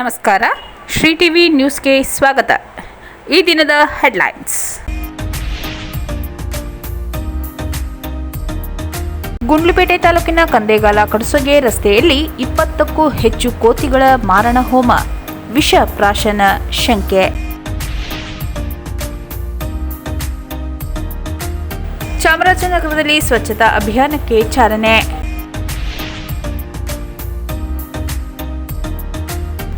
ನಮಸ್ಕಾರ. ಶ್ರೀ ಟಿವಿ ನ್ಯೂಸ್ಗೆ ಸ್ವಾಗತ. ಈ ದಿನದ ಹೆಡ್ಲೈನ್ಸ್. ಗುಂಡ್ಲುಪೇಟೆ ತಾಲೂಕಿನ ಕಂದೇಗಾಲ ಕಡಸೊಗೆ ರಸ್ತೆಯಲ್ಲಿ ಇಪ್ಪತ್ತಕ್ಕೂ ಹೆಚ್ಚು ಕೋತಿಗಳ ಮಾರಣ ಹೋಮ. ವಿಷ ಪ್ರಾಶನ ಶಂಕೆ. ಚಾಮರಾಜನಗರದಲ್ಲಿ ಸ್ವಚ್ಛತಾ ಅಭಿಯಾನಕ್ಕೆ ಚಾಲನೆ.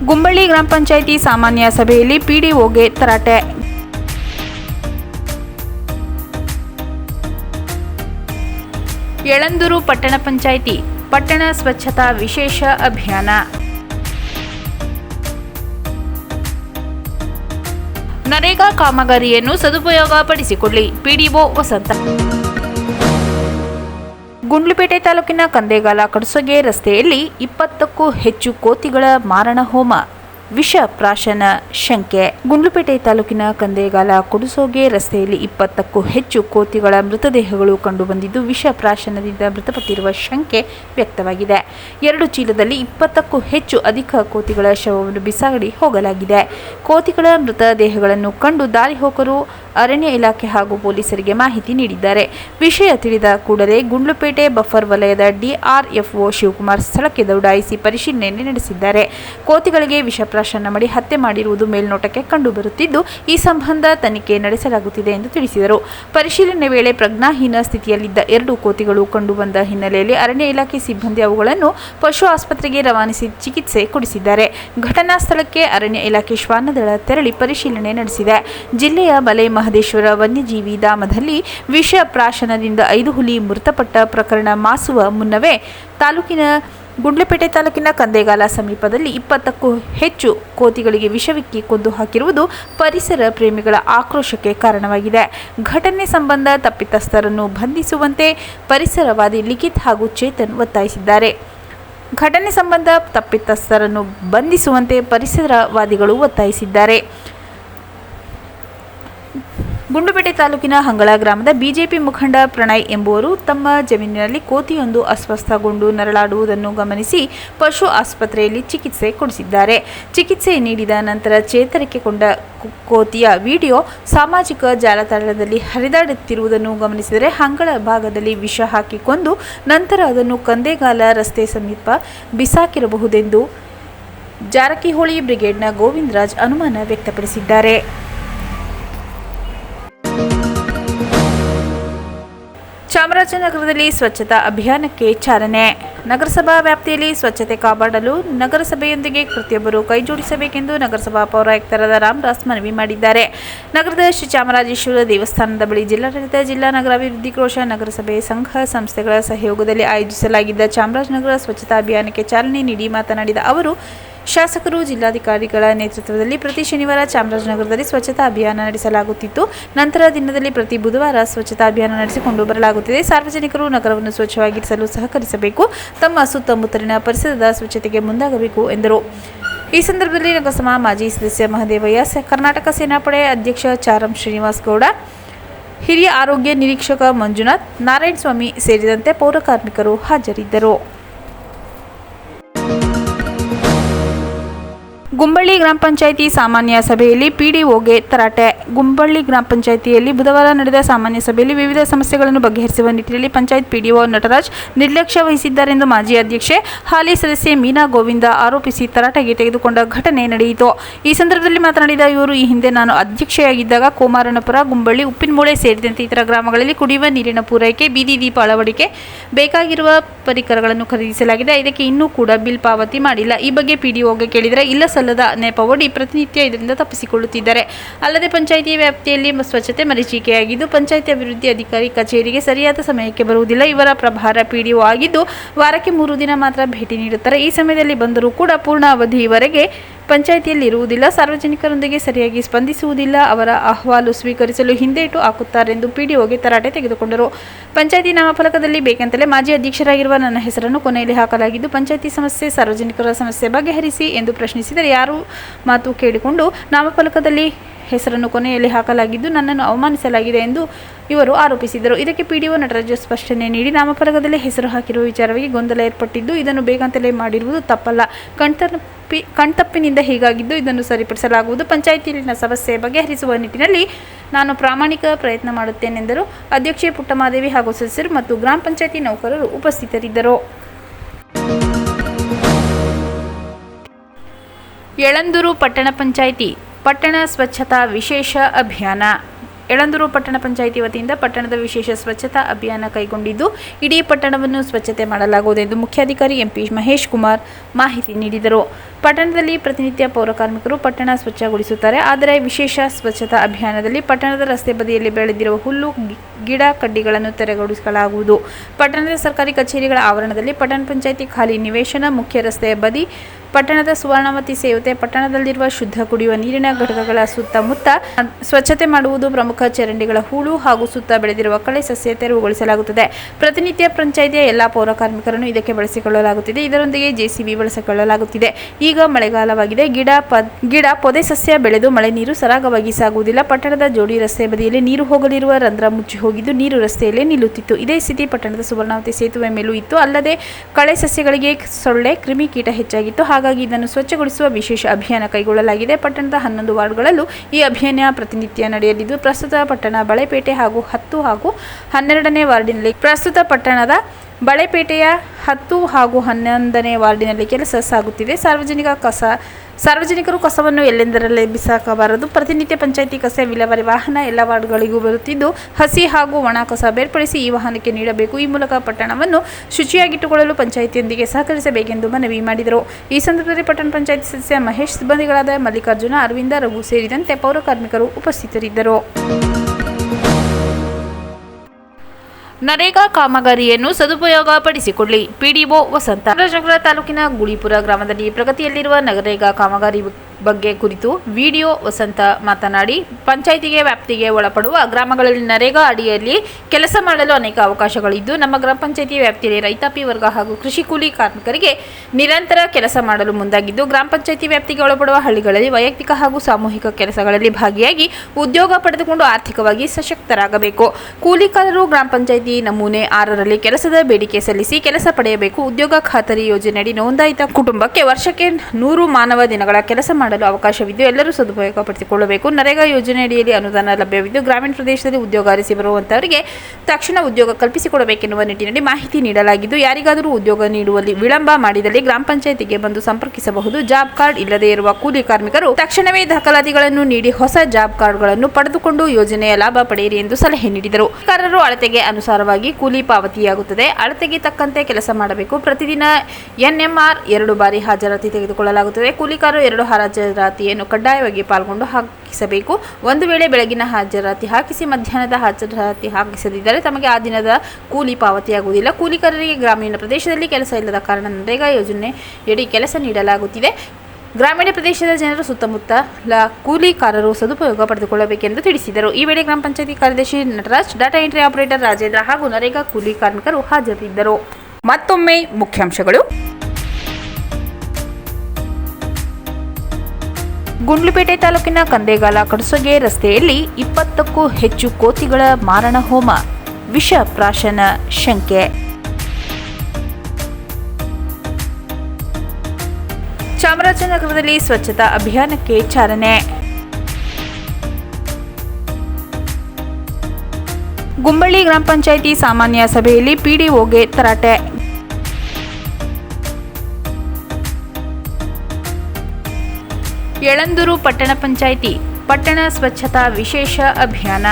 ಗುಂಬಳ್ಳಿ ಗ್ರಾಮ ಪಂಚಾಯಿತಿ ಸಾಮಾನ್ಯ ಸಭೆಯಲ್ಲಿ ಪಿಡಿಒಗೆ ತರಾಟೆ. ಯಳಂದೂರು ಪಟ್ಟಣ ಪಂಚಾಯಿತಿ, ಪಟ್ಟಣ ಸ್ವಚ್ಛತಾ ವಿಶೇಷ ಅಭಿಯಾನ. ನರೇಗಾ ಕಾಮಗಾರಿಯನ್ನು ಸದುಪಯೋಗ ಪಡಿಸಿಕೊಳ್ಳಿ ಪಿಡಿಒ ವಸಂತ. ಗುಂಡ್ಲುಪೇಟೆ ತಾಲೂಕಿನ ಕಂದೇಗಾಲ ಕಡಸೊಗೆ ರಸ್ತೆಯಲ್ಲಿ ಇಪ್ಪತ್ತಕ್ಕೂ ಹೆಚ್ಚು ಕೋತಿಗಳ ಮಾರಣ ಹೋಮ. ವಿಷ ಪ್ರಾಶನ ಶಂಕೆ. ಗುಂಡ್ಲುಪೇಟೆ ತಾಲೂಕಿನ ಕಂದೇಗಾಲ ಕುಡುಸೋಗೆ ರಸ್ತೆಯಲ್ಲಿ ಇಪ್ಪತ್ತಕ್ಕೂ ಹೆಚ್ಚು ಕೋತಿಗಳ ಮೃತದೇಹಗಳು ಕಂಡುಬಂದಿದ್ದು ವಿಷ ಪ್ರಾಶನದಿಂದ ಮೃತಪಟ್ಟಿರುವ ಶಂಕೆ ವ್ಯಕ್ತವಾಗಿದೆ. ಎರಡು ಚೀಲದಲ್ಲಿ ಇಪ್ಪತ್ತಕ್ಕೂ ಹೆಚ್ಚು ಅಧಿಕ ಕೋತಿಗಳ ಶವವನ್ನು ಬಿಸಾಡಿ ಹೋಗಲಾಗಿದೆ. ಕೋತಿಗಳ ಮೃತದೇಹಗಳನ್ನು ಕಂಡು ದಾರಿ ಹೋಕರು ಅರಣ್ಯ ಇಲಾಖೆ ಹಾಗೂ ಪೊಲೀಸರಿಗೆ ಮಾಹಿತಿ ನೀಡಿದ್ದಾರೆ. ವಿಷಯ ತಿಳಿದ ಕೂಡಲೇ ಗುಂಡ್ಲುಪೇಟೆ ಬಫರ್ ವಲಯದ ಡಿಆರ್ಎಫ್ಒ ಶಿವಕುಮಾರ್ ಸ್ಥಳಕ್ಕೆ ದೌಡಾಯಿಸಿ ಪರಿಶೀಲನೆ ನಡೆಸಿದ್ದಾರೆ. ಕೋತಿಗಳಿಗೆ ವಿಷಪ್ರಾಶನ ಮಾಡಿ ಹತ್ಯೆ ಮಾಡಿರುವುದು ಮೇಲ್ನೋಟಕ್ಕೆ ಕಂಡುಬರುತ್ತಿದ್ದು, ಈ ಸಂಬಂಧ ತನಿಖೆ ನಡೆಸಲಾಗುತ್ತಿದೆ ಎಂದು ತಿಳಿಸಿದರು. ಪರಿಶೀಲನೆ ವೇಳೆ ಪ್ರಜ್ಞಾಹೀನ ಸ್ಥಿತಿಯಲ್ಲಿದ್ದ ಎರಡು ಕೋತಿಗಳು ಕಂಡುಬಂದ ಹಿನ್ನೆಲೆಯಲ್ಲಿ ಅರಣ್ಯ ಇಲಾಖೆ ಸಿಬ್ಬಂದಿ ಅವುಗಳನ್ನು ಪಶು ಆಸ್ಪತ್ರೆಗೆ ರವಾನಿಸಿ ಚಿಕಿತ್ಸೆ ಕೊಡಿಸಿದ್ದಾರೆ. ಘಟನಾ ಸ್ಥಳಕ್ಕೆ ಅರಣ್ಯ ಇಲಾಖೆ ಶ್ವಾನದಳ ತೆರಳಿ ಪರಿಶೀಲನೆ ನಡೆಸಿದೆ. ಜಿಲ್ಲೆಯ ಮಲೆ ಮಹದೇಶ್ವರ ವನ್ಯಜೀವಿ ಧಾಮದಲ್ಲಿ ವಿಷ ಪ್ರಾಶನದಿಂದ ಐದು ಹುಲಿ ಮೃತಪಟ್ಟ ಪ್ರಕರಣ ಮಾಸುವ ಮುನ್ನವೇ ತಾಲೂಕಿನ ಗುಂಡ್ಲಪೇಟೆ ತಾಲೂಕಿನ ಕಂದೇಗಾಲ ಸಮೀಪದಲ್ಲಿ ಇಪ್ಪತ್ತಕ್ಕೂ ಹೆಚ್ಚು ಕೋತಿಗಳಿಗೆ ವಿಷವಿಕ್ಕಿ ಕೊಂದು ಹಾಕಿರುವುದು ಪರಿಸರ ಪ್ರೇಮಿಗಳ ಆಕ್ರೋಶಕ್ಕೆ ಕಾರಣವಾಗಿದೆ. ಘಟನೆ ಸಂಬಂಧ ತಪ್ಪಿತಸ್ಥರನ್ನು ಬಂಧಿಸುವಂತೆ ಪರಿಸರವಾದಿ ಲಿಖಿತ್ ಹಾಗೂ ಚೇತನ್ ಒತ್ತಾಯಿಸಿದ್ದಾರೆ. ಘಟನೆ ಸಂಬಂಧ ತಪ್ಪಿತಸ್ಥರನ್ನು ಬಂಧಿಸುವಂತೆ ಪರಿಸರವಾದಿಗಳು ಒತ್ತಾಯಿಸಿದ್ದಾರೆ. ಗುಂಡ್ಲುಪೇಟೆ ತಾಲೂಕಿನ ಹಂಗಳ ಗ್ರಾಮದ ಬಿಜೆಪಿ ಮುಖಂಡ ಪ್ರಣಯ್ ಎಂಬುವರು ತಮ್ಮ ಜಮೀನಿನಲ್ಲಿ ಕೋತಿಯೊಂದು ಅಸ್ವಸ್ಥಗೊಂಡು ನರಳಾಡುವುದನ್ನು ಗಮನಿಸಿ ಪಶು ಆಸ್ಪತ್ರೆಯಲ್ಲಿ ಚಿಕಿತ್ಸೆ ಕೊಡಿಸಿದ್ದಾರೆ. ಚಿಕಿತ್ಸೆ ನೀಡಿದ ನಂತರ ಚೇತರಿಕೆ ಕೊಂಡ ಕೋತಿಯ ವಿಡಿಯೋ ಸಾಮಾಜಿಕ ಜಾಲತಾಣದಲ್ಲಿ ಹರಿದಾಡುತ್ತಿರುವುದನ್ನು ಗಮನಿಸಿದರೆ ಹಂಗಳ ಭಾಗದಲ್ಲಿ ವಿಷ ಹಾಕಿಕೊಂಡು ನಂತರ ಅದನ್ನು ಕಂದೇಗಾಲ ರಸ್ತೆ ಸಮೀಪ ಬಿಸಾಕಿರಬಹುದೆಂದು ಜಾರಕಿಹೊಳಿ ಬ್ರಿಗೇಡ್ನ ಗೋವಿಂದರಾಜ್ ಅನುಮಾನ ವ್ಯಕ್ತಪಡಿಸಿದ್ದಾರೆ. ಚಾಮರಾಜನಗರದಲ್ಲಿ ಸ್ವಚ್ಛತಾ ಅಭಿಯಾನಕ್ಕೆ ಚಾಲನೆ. ನಗರಸಭಾ ವ್ಯಾಪ್ತಿಯಲ್ಲಿ ಸ್ವಚ್ಛತೆ ಕಾಪಾಡಲು ನಗರಸಭೆಯೊಂದಿಗೆ ಪ್ರತಿಯೊಬ್ಬರು ಕೈಜೋಡಿಸಬೇಕೆಂದು ನಗರಸಭಾ ಪೌರಾಯುಕ್ತರಾದ ರಾಮದಾಸ್ ಮನವಿ ಮಾಡಿದ್ದಾರೆ. ನಗರದ ಶ್ರೀ ಚಾಮರಾಜೇಶ್ವರ ದೇವಸ್ಥಾನದ ಬಳಿ ಜಿಲ್ಲಾಡಳಿತ, ಜಿಲ್ಲಾ ನಗರಾಭಿವೃದ್ಧಿ ಕೋಶ, ನಗರಸಭೆ, ಸಂಘ, ಸಂಸ್ಥೆಗಳ ಸಹಯೋಗದಲ್ಲಿ ಆಯೋಜಿಸಲಾಗಿದ್ದ ಚಾಮರಾಜನಗರ ಸ್ವಚ್ಛತಾ ಅಭಿಯಾನಕ್ಕೆ ಚಾಲನೆ ನೀಡಿ ಮಾತನಾಡಿದ ಅವರು ಶಾಸಕರು, ಜಿಲ್ಲಾಧಿಕಾರಿಗಳ ನೇತೃತ್ವದಲ್ಲಿ ಪ್ರತಿ ಶನಿವಾರ ಚಾಮರಾಜನಗರದಲ್ಲಿ ಸ್ವಚ್ಛತಾ ಅಭಿಯಾನ ನಡೆಸಲಾಗುತ್ತಿತ್ತು. ನಂತರ ದಿನದಲ್ಲಿ ಪ್ರತಿ ಬುಧವಾರ ಸ್ವಚ್ಛತಾ ಅಭಿಯಾನ ನಡೆಸಿಕೊಂಡು ಬರಲಾಗುತ್ತಿದೆ. ಸಾರ್ವಜನಿಕರು ನಗರವನ್ನು ಸ್ವಚ್ಛವಾಗಿರಿಸಲು ಸಹಕರಿಸಬೇಕು. ತಮ್ಮ ಸುತ್ತಮುತ್ತಲಿನ ಪರಿಸರದ ಸ್ವಚ್ಛತೆಗೆ ಮುಂದಾಗಬೇಕು, ಎಂದರು. ಈ ಸಂದರ್ಭದಲ್ಲಿ ನಗರಸಭಾ ಮಾಜಿ ಸದಸ್ಯ ಮಹದೇವಯ್ಯ ಕರ್ನಾಟಕ ಸೇನಾಪಡೆ ಅಧ್ಯಕ್ಷ ಚಾರಂ ಶ್ರೀನಿವಾಸ್ ಗೌಡ, ಹಿರಿಯ ಆರೋಗ್ಯ ನಿರೀಕ್ಷಕ ಮಂಜುನಾಥ್, ನಾರಾಯಣಸ್ವಾಮಿ ಸೇರಿದಂತೆ ಪೌರ ಕಾರ್ಮಿಕರು ಹಾಜರಿದ್ದರು. ಗುಂಬಳ್ಳಿ ಗ್ರಾಮ ಪಂಚಾಯಿತಿ ಸಾಮಾನ್ಯ ಸಭೆಯಲ್ಲಿ ಪಿಡಿಒಗೆ ತರಾಟೆ. ಗುಂಬಳ್ಳಿ ಗ್ರಾಮ ಪಂಚಾಯಿತಿಯಲ್ಲಿ ಬುಧವಾರ ನಡೆದ ಸಾಮಾನ್ಯ ಸಭೆಯಲ್ಲಿ ವಿವಿಧ ಸಮಸ್ಯೆಗಳನ್ನು ಬಗೆಹರಿಸುವ ನಿಟ್ಟಿನಲ್ಲಿ ಪಂಚಾಯತ್ ಪಿಡಿಒ ನಟರಾಜ್ ನಿರ್ಲಕ್ಷ್ಯ ವಹಿಸಿದ್ದಾರೆಂದು ಮಾಜಿ ಅಧ್ಯಕ್ಷೆ ಹಾಲಿ ಸದಸ್ಯೆ ಮೀನಾ ಗೋವಿಂದ ಆರೋಪಿಸಿ ತರಾಟೆಗೆ ತೆಗೆದುಕೊಂಡ ಘಟನೆ ನಡೆಯಿತು. ಈ ಸಂದರ್ಭದಲ್ಲಿ ಮಾತನಾಡಿದ ಇವರು, ಈ ಹಿಂದೆ ನಾನು ಅಧ್ಯಕ್ಷೆಯಾಗಿದ್ದಾಗ ಕೋಮಾರನಪುರ, ಗುಂಬಳ್ಳಿ, ಉಪ್ಪಿನಮೂಳೆ ಸೇರಿದಂತೆ ಇತರ ಗ್ರಾಮಗಳಲ್ಲಿ ಕುಡಿಯುವ ನೀರಿನ ಪೂರೈಕೆ, ಬೀದಿ ದೀಪ ಅಳವಡಿಕೆ ಬೇಕಾಗಿರುವ ಪರಿಕರಗಳನ್ನು ಖರೀದಿಸಲಾಗಿದೆ. ಇದಕ್ಕೆ ಇನ್ನೂ ಕೂಡ ಬಿಲ್ ಪಾವತಿ ಮಾಡಿಲ್ಲ. ಈ ಬಗ್ಗೆ ಪಿಡಿಒಗೆ ಕೇಳಿದರೆ, ಇಲ್ಲ ಸಲ್ಲದ ನೆಪವೊಡಿ ಪ್ರತಿನಿತ್ಯ ಇದರಿಂದ ತಪ್ಪಿಸಿಕೊಳ್ಳುತ್ತಿದ್ದಾರೆ. ಅಲ್ಲದೆ ಪಂಚಾಯಿತಿ ವ್ಯಾಪ್ತಿಯಲ್ಲಿ ಸ್ವಚ್ಛತೆ ಮರೀಚಿಕೆಯಾಗಿದ್ದು, ಪಂಚಾಯಿತಿ ಅಭಿವೃದ್ಧಿ ಅಧಿಕಾರಿ ಕಚೇರಿಗೆ ಸರಿಯಾದ ಸಮಯಕ್ಕೆ ಬರುವುದಿಲ್ಲ. ಇವರ ಪ್ರಭಾರ ಪಿಡಿಒ ಆಗಿದ್ದು, ವಾರಕ್ಕೆ ಮೂರು ದಿನ ಮಾತ್ರ ಭೇಟಿ ನೀಡುತ್ತಾರೆ. ಈ ಸಮಯದಲ್ಲಿ ಬಂದರೂ ಕೂಡ ಪೂರ್ಣ ಅವಧಿಯವರೆಗೆ ಪಂಚಾಯಿತಿಯಲ್ಲಿ ಇರುವುದಿಲ್ಲ ಸಾರ್ವಜನಿಕರೊಂದಿಗೆ ಸರಿಯಾಗಿ ಸ್ಪಂದಿಸುವುದಿಲ್ಲ. ಅವರ ಅಹವಾಲು ಸ್ವೀಕರಿಸಲು ಹಿಂದೇಟು ಹಾಕುತ್ತಾರೆಂದು ಪಿಡಿಒಗೆ ತರಾಟೆ ತೆಗೆದುಕೊಂಡರು. ಪಂಚಾಯಿತಿ ನಾಮಫಲಕದಲ್ಲಿ ಬೇಕೆಂತಲೇ ಮಾಜಿ ಅಧ್ಯಕ್ಷರಾಗಿರುವ ನನ್ನ ಹೆಸರನ್ನು ಕೊನೆಯಲ್ಲಿ ಹಾಕಲಾಗಿದ್ದು, ಪಂಚಾಯಿತಿ ಸಮಸ್ಯೆ ಸಾರ್ವಜನಿಕರ ಸಮಸ್ಯೆ ಬಗೆಹರಿಸಿ ಎಂದು ಪ್ರಶ್ನಿಸಿದರೆ ಯಾರು ಮಾತು ಕೇಳಿಕೊಂಡು ನಾಮಫಲಕದಲ್ಲಿ ಹೆಸರನ್ನು ಕೊನೆಯಲ್ಲಿ ಹಾಕಲಾಗಿದ್ದು, ನನ್ನನ್ನು ಅವಮಾನಿಸಲಾಗಿದೆ ಎಂದು ಇವರು ಆರೋಪಿಸಿದರು ಇದಕ್ಕೆ ಪಿಡಿಒ ನಟರಾಜು ಸ್ಪಷ್ಟನೆ ನೀಡಿ, ನಾಮಫಲಕದಲ್ಲಿ ಹೆಸರು ಹಾಕಿರುವ ವಿಚಾರವಾಗಿ ಗೊಂದಲ ಏರ್ಪಟ್ಟಿದ್ದು, ಇದನ್ನು ಬೇಗಂತಲೇ ಮಾಡಿರುವುದು ತಪ್ಪಲ್ಲ. ಕಣ್ತಪ್ಪಿ ಕಣ್ತಪ್ಪಿನಿಂದ ಹೀಗಾಗಿದ್ದು, ಇದನ್ನು ಸರಿಪಡಿಸಲಾಗುವುದು. ಪಂಚಾಯಿತಿಯಲ್ಲಿನ ಸಮಸ್ಯೆ ಬಗೆಹರಿಸುವ ನಿಟ್ಟಿನಲ್ಲಿ ನಾನು ಪ್ರಾಮಾಣಿಕ ಪ್ರಯತ್ನ ಮಾಡುತ್ತೇನೆಂದರು ಅಧ್ಯಕ್ಷೆ ಪುಟ್ಟಮಾದೇವಿ ಹಾಗೂ ಸದಸ್ಯರು ಮತ್ತು ಗ್ರಾಮ ಪಂಚಾಯಿತಿ ನೌಕರರು ಉಪಸ್ಥಿತರಿದ್ದರು. ಯಳಂದೂರು ಪಟ್ಟಣ ಪಂಚಾಯಿತಿ ಪಟ್ಟಣ ಸ್ವಚ್ಛತಾ ವಿಶೇಷ ಅಭಿಯಾನ. ಯಳಂದೂರು ಪಟ್ಟಣ ಪಂಚಾಯಿತಿ ವತಿಯಿಂದ ಪಟ್ಟಣದ ವಿಶೇಷ ಸ್ವಚ್ಛತಾ ಅಭಿಯಾನ ಕೈಗೊಂಡಿದ್ದು, ಇಡೀ ಪಟ್ಟಣವನ್ನು ಸ್ವಚ್ಛತೆ ಮಾಡಲಾಗುವುದು ಎಂದು ಮುಖ್ಯಾಧಿಕಾರಿ ಎಂಪಿ ಮಹೇಶ್ ಕುಮಾರ್ ಮಾಹಿತಿ ನೀಡಿದರು. ಪಟ್ಟಣದಲ್ಲಿ ಪ್ರತಿನಿತ್ಯ ಪೌರಕಾರ್ಮಿಕರು ಪಟ್ಟಣ ಸ್ವಚ್ಛಗೊಳಿಸುತ್ತಾರೆ. ಆದರೆ ವಿಶೇಷ ಸ್ವಚ್ಛತಾ ಅಭಿಯಾನದಲ್ಲಿ ಪಟ್ಟಣದ ರಸ್ತೆ ಬದಿಯಲ್ಲಿ ಬೆಳೆದಿರುವ ಹುಲ್ಲು ಗಿಡ ಕಡ್ಡಿಗಳನ್ನು ತೆರವುಗೊಳಿಸಲಾಗುವುದು ಪಟ್ಟಣದ ಸರ್ಕಾರಿ ಕಚೇರಿಗಳ ಆವರಣದಲ್ಲಿ ಪಟ್ಟಣ ಪಂಚಾಯಿತಿ ಖಾಲಿ ನಿವೇಶನ, ಮುಖ್ಯ ರಸ್ತೆಯ ಬದಿ, ಪಟ್ಟಣದ ಸುವರ್ಣವತಿ ಸೇವತೆ ಪಟ್ಟಣದಲ್ಲಿರುವ ಶುದ್ಧ ಕುಡಿಯುವ ನೀರಿನ ಘಟಕಗಳ ಸುತ್ತಮುತ್ತ ಸ್ವಚ್ಛತೆ ಮಾಡುವುದು ಪ್ರಮುಖ ಚರಂಡಿಗಳ ಹೂಳು ಹಾಗೂ ಸುತ್ತ ಬೆಳೆದಿರುವ ಕಳೆ ಸಸ್ಯ ತೆರವುಗೊಳಿಸಲಾಗುತ್ತದೆ. ಪ್ರತಿನಿತ್ಯ ಪಂಚಾಯಿತಿಯ ಎಲ್ಲಾ ಪೌರ ಕಾರ್ಮಿಕರನ್ನು ಇದಕ್ಕೆ ಬಳಸಿಕೊಳ್ಳಲಾಗುತ್ತಿದೆ. ಇದರೊಂದಿಗೆ ಜೆಸಿಬಿ ಬಳಸಿಕೊಳ್ಳಲಾಗುತ್ತಿದೆ. ಈಗ ಮಳೆಗಾಲವಾಗಿದೆ. ಗಿಡ ಪದ್, ಗಿಡ ಪೊದೆ ಸಸ್ಯ ಬೆಳೆದು ಮಳೆ ನೀರು ಸರಾಗವಾಗಿ ಸಾಗುವುದಿಲ್ಲ. ಪಟ್ಟಣದ ಜೋಡಿ ರಸ್ತೆ ಬದಿಯಲ್ಲಿ ನೀರು ಹೋಗಲಿರುವ ರಂಧ್ರ ಮುಚ್ಚಿ ಹೋಗಿದ್ದು ನೀರು ರಸ್ತೆಯಲ್ಲೇ ನಿಲ್ಲುತ್ತಿತ್ತು. ಇದೇ ಸ್ಥಿತಿ ಪಟ್ಟಣದ ಸುವರ್ಣಾವತಿ ಸೇತುವೆ ಮೇಲೂ ಇತ್ತು. ಅಲ್ಲದೆ ಕಳೆ ಸಸ್ಯಗಳಿಗೆ ಸೊಳ್ಳೆ ಕ್ರಿಮಿಕೀಟ ಹೆಚ್ಚಾಗಿತ್ತು. ಹಾಗಾಗಿ ಇದನ್ನು ಸ್ವಚ್ಛಗೊಳಿಸುವ ವಿಶೇಷ ಅಭಿಯಾನ ಕೈಗೊಳ್ಳಲಾಗಿದೆ. ಪಟ್ಟಣದ ಹನ್ನೊಂದು ವಾರ್ಡ್ಗಳಲ್ಲೂ ಈ ಅಭಿಯಾನ ಪ್ರತಿನಿತ್ಯ ನಡೆಯಲಿದ್ದು, ಪ್ರಸ್ತುತ ಪಟ್ಟಣ ಬಳೆಪೇಟೆ ಹಾಗೂ ಹತ್ತು ಹಾಗೂ ಹನ್ನೆರಡನೇ ವಾರ್ಡಿನಲ್ಲಿ ಪ್ರಸ್ತುತ ಪಟ್ಟಣದ ಬಳೆಪೇಟೆಯ ಹತ್ತು ಹಾಗೂ ಹನ್ನೊಂದನೇ ವಾರ್ಡಿನಲ್ಲಿ ಕೆಲಸ ಸಾಗುತ್ತಿದೆ. ಸಾರ್ವಜನಿಕ ಕಸ, ಸಾರ್ವಜನಿಕರು ಕಸವನ್ನು ಎಲ್ಲೆಂದರಲ್ಲೇ ಬಿಸಾಕಬಾರದು. ಪ್ರತಿನಿತ್ಯ ಪಂಚಾಯಿತಿ ಕಸ, ವಿಲೇವಾರಿ ವಾಹನ ಎಲ್ಲ ವಾರ್ಡ್ಗಳಿಗೂ ಬರುತ್ತಿದ್ದು, ಹಸಿ ಹಾಗೂ ಒಣ ಕಸ ಬೇರ್ಪಡಿಸಿ ಈ ವಾಹನಕ್ಕೆ ನೀಡಬೇಕು. ಈ ಮೂಲಕ ಪಟ್ಟಣವನ್ನು ಶುಚಿಯಾಗಿಟ್ಟುಕೊಳ್ಳಲು ಪಂಚಾಯಿತಿಯೊಂದಿಗೆ ಸಹಕರಿಸಬೇಕೆಂದು ಮನವಿ ಮಾಡಿದರು. ಈ ಸಂದರ್ಭದಲ್ಲಿ ಪಟ್ಟಣ ಪಂಚಾಯಿತಿ ಸದಸ್ಯ ಮಹೇಶ್ ಸಿಬ್ಬಂದಿಗಳಾದ ಮಲ್ಲಿಕಾರ್ಜುನ, ಅರವಿಂದ ರಘು ಸೇರಿದಂತೆ ಪೌರ ಕಾರ್ಮಿಕರು ಉಪಸ್ಥಿತರಿದ್ದರು. ನರೇಗಾ ಕಾಮಗಾರಿಯನ್ನು ಸದುಪಯೋಗ ಪಡಿಸಿಕೊಳ್ಳಿ ಪಿಡಿಒ ವಸಂತ. ಚಾಮರಾಜನಗರ ತಾಲೂಕಿನ ಗುಳಿಪುರ ಗ್ರಾಮದಲ್ಲಿ ಪ್ರಗತಿಯಲ್ಲಿರುವ ನರೇಗಾ ಕಾಮಗಾರಿ ಬಗ್ಗೆ ಕುರಿತು ವಿಡಿಯೋ ವಸಂತ ಮಾತನಾಡಿ, ಪಂಚಾಯಿತಿಗೆ ವ್ಯಾಪ್ತಿಗೆ ಒಳಪಡುವ ಗ್ರಾಮಗಳಲ್ಲಿ ನರೇಗಾ ಅಡಿಯಲ್ಲಿ ಕೆಲಸ ಮಾಡಲು ಅನೇಕ ಅವಕಾಶಗಳಿದ್ದು, ನಮ್ಮ ಗ್ರಾಮ ಪಂಚಾಯಿತಿ ವ್ಯಾಪ್ತಿಯಲ್ಲಿ ರೈತಾಪಿ ವರ್ಗ ಹಾಗೂ ಕೃಷಿ ಕೂಲಿ ಕಾರ್ಮಿಕರಿಗೆ ನಿರಂತರ ಕೆಲಸ ಮಾಡಲು ಮುಂದಾಗಿದ್ದು, ಗ್ರಾಮ ಪಂಚಾಯಿತಿ ವ್ಯಾಪ್ತಿಗೆ ಒಳಪಡುವ ಹಳ್ಳಿಗಳಲ್ಲಿ ವೈಯಕ್ತಿಕ ಹಾಗೂ ಸಾಮೂಹಿಕ ಕೆಲಸಗಳಲ್ಲಿ ಭಾಗಿಯಾಗಿ ಉದ್ಯೋಗ ಪಡೆದುಕೊಂಡು ಆರ್ಥಿಕವಾಗಿ ಸಶಕ್ತರಾಗಬೇಕು. ಕೂಲಿಕಾರರು ಗ್ರಾಮ ಪಂಚಾಯಿತಿ ನಮೂನೆ ಆರರಲ್ಲಿ ಕೆಲಸದ ಬೇಡಿಕೆ ಸಲ್ಲಿಸಿ ಕೆಲಸ ಪಡೆಯಬೇಕು. ಉದ್ಯೋಗ ಖಾತರಿ ಯೋಜನೆಯಡಿ ನೋಂದಾಯಿತ ಕುಟುಂಬಕ್ಕೆ ವರ್ಷಕ್ಕೆ ನೂರು ಮಾನವ ದಿನಗಳ ಕೆಲಸ ಮಾಡಲು ಅವಕಾಶವಿದ್ದು ಎಲ್ಲರೂ ಸದುಪಯೋಗ ಪಡಿಸಿಕೊಳ್ಳಬೇಕು ನರೇಗಾ ಯೋಜನೆಯಡಿಯಲ್ಲಿ ಅನುದಾನ ಲಭ್ಯವಿದ್ದು ಗ್ರಾಮೀಣ ಪ್ರದೇಶದಲ್ಲಿ ಉದ್ಯೋಗ ಅರಸಿ ಬರುವಂತವರಿಗೆ ತಕ್ಷಣ ಉದ್ಯೋಗ ಕಲ್ಪಿಸಿಕೊಡಬೇಕೆನ್ನುವ ನಿಟ್ಟಿನಲ್ಲಿ ಮಾಹಿತಿ ನೀಡಲಾಗಿದ್ದು, ಯಾರಿಗಾದರೂ ಉದ್ಯೋಗ ನೀಡುವಲ್ಲಿ ವಿಳಂಬ ಮಾಡಿದಲ್ಲಿ ಗ್ರಾಮ ಪಂಚಾಯಿತಿಗೆ ಬಂದು ಸಂಪರ್ಕಿಸಬಹುದು. ಜಾಬ್ ಕಾರ್ಡ್ ಇಲ್ಲದೇ ಇರುವ ಕೂಲಿ ಕಾರ್ಮಿಕರು ತಕ್ಷಣವೇ ದಾಖಲಾತಿಗಳನ್ನು ನೀಡಿ ಹೊಸ ಜಾಬ್ ಕಾರ್ಡ್ಗಳನ್ನು ಪಡೆದುಕೊಂಡು ಯೋಜನೆಯ ಲಾಭ ಪಡೆಯಿರಿ ಎಂದು ಸಲಹೆ ನೀಡಿದರು. ಕಾರರು ಅಳತೆಗೆ ಅನುಸಾರವಾಗಿ ಕೂಲಿ ಪಾವತಿಯಾಗುತ್ತದೆ. ಅಳತೆಗೆ ತಕ್ಕಂತೆ ಕೆಲಸ ಮಾಡಬೇಕು. ಪ್ರತಿದಿನ ಎನ್ಎಂಆರ್ ಎರಡು ಬಾರಿ ಹಾಜರಾತಿ ತೆಗೆದುಕೊಳ್ಳಲಾಗುತ್ತದೆ. ಕೂಲಿಕಾರರು ಎರಡು ಹಾಜರಾತಿಯನ್ನು ಕಡ್ಡಾಯವಾಗಿ ಪಾಲ್ಗೊಂಡು ಹಾಕಿಸಬೇಕು. ಒಂದು ವೇಳೆ ಬೆಳಗಿನ ಹಾಜರಾತಿ ಹಾಕಿಸಿ, ಮಧ್ಯಾಹ್ನದ ಹಾಜರಾತಿ ಹಾಕಿಸದಿದ್ದರೆ ತಮಗೆ ಆ ದಿನದ ಕೂಲಿ ಪಾವತಿಯಾಗುವುದಿಲ್ಲ. ಕೂಲಿಕಾರರಿಗೆ ಗ್ರಾಮೀಣ ಪ್ರದೇಶದಲ್ಲಿ ಕೆಲಸ ಇಲ್ಲದ ಕಾರಣ ನರೇಗಾ ಯೋಜನೆಯಡಿ ಕೆಲಸ ನೀಡಲಾಗುತ್ತಿದೆ. ಗ್ರಾಮೀಣ ಪ್ರದೇಶದ ಜನರು ಸುತ್ತಮುತ್ತ ಕೂಲಿಕಾರರು ಸದುಪಯೋಗ ಪಡೆದುಕೊಳ್ಳಬೇಕೆಂದು ತಿಳಿಸಿದರು. ಈ ವೇಳೆ ಗ್ರಾಮ ಪಂಚಾಯತಿ ಕಾರ್ಯದರ್ಶಿ Nataraj, data entry operator Rajendra ಹಾಗೂ ನರೇಗಾ ಕೂಲಿ ಕಾರ್ಮಿಕರು ಹಾಜರಿದ್ದರು. ಮತ್ತೊಮ್ಮೆ ಮುಖ್ಯಾಂಶಗಳು. ಗುಂಡ್ಲುಪೇಟೆ ತಾಲೂಕಿನ ಕಂದೇಗಾಲ ಕಡಸೊಗೆ ರಸ್ತೆಯಲ್ಲಿ ಇಪ್ಪತ್ತಕ್ಕೂ ಹೆಚ್ಚು ಕೋತಿಗಳ ಮಾರಣ ಹೋಮ. ವಿಷ ಪ್ರಾಶನ ಶಂಕೆ. ಚಾಮರಾಜನಗರದಲ್ಲಿ ಸ್ವಚ್ಛತಾ ಅಭಿಯಾನಕ್ಕೆ ಚಾಲನೆ. ಗುಂಬಳ್ಳಿ ಗ್ರಾಮ ಪಂಚಾಯಿತಿ ಸಾಮಾನ್ಯ ಸಭೆಯಲ್ಲಿ ಪಿಡಿಒಗೆ ತರಾಟೆ. ಯಳಂದೂರು ಪಟ್ಟಣ ಪಂಚಾಯಿತಿ ಪಟ್ಟಣ ಸ್ವಚ್ಛತಾ ವಿಶೇಷ ಅಭಿಯಾನ.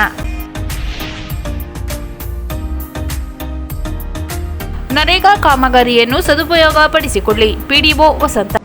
ನರೇಗಾ ಕಾಮಗಾರಿಯನ್ನು ಸದುಪಯೋಗ ಪಡಿಸಿಕೊಳ್ಳಿ ಪಿಡಿಒ ವಸಂತ.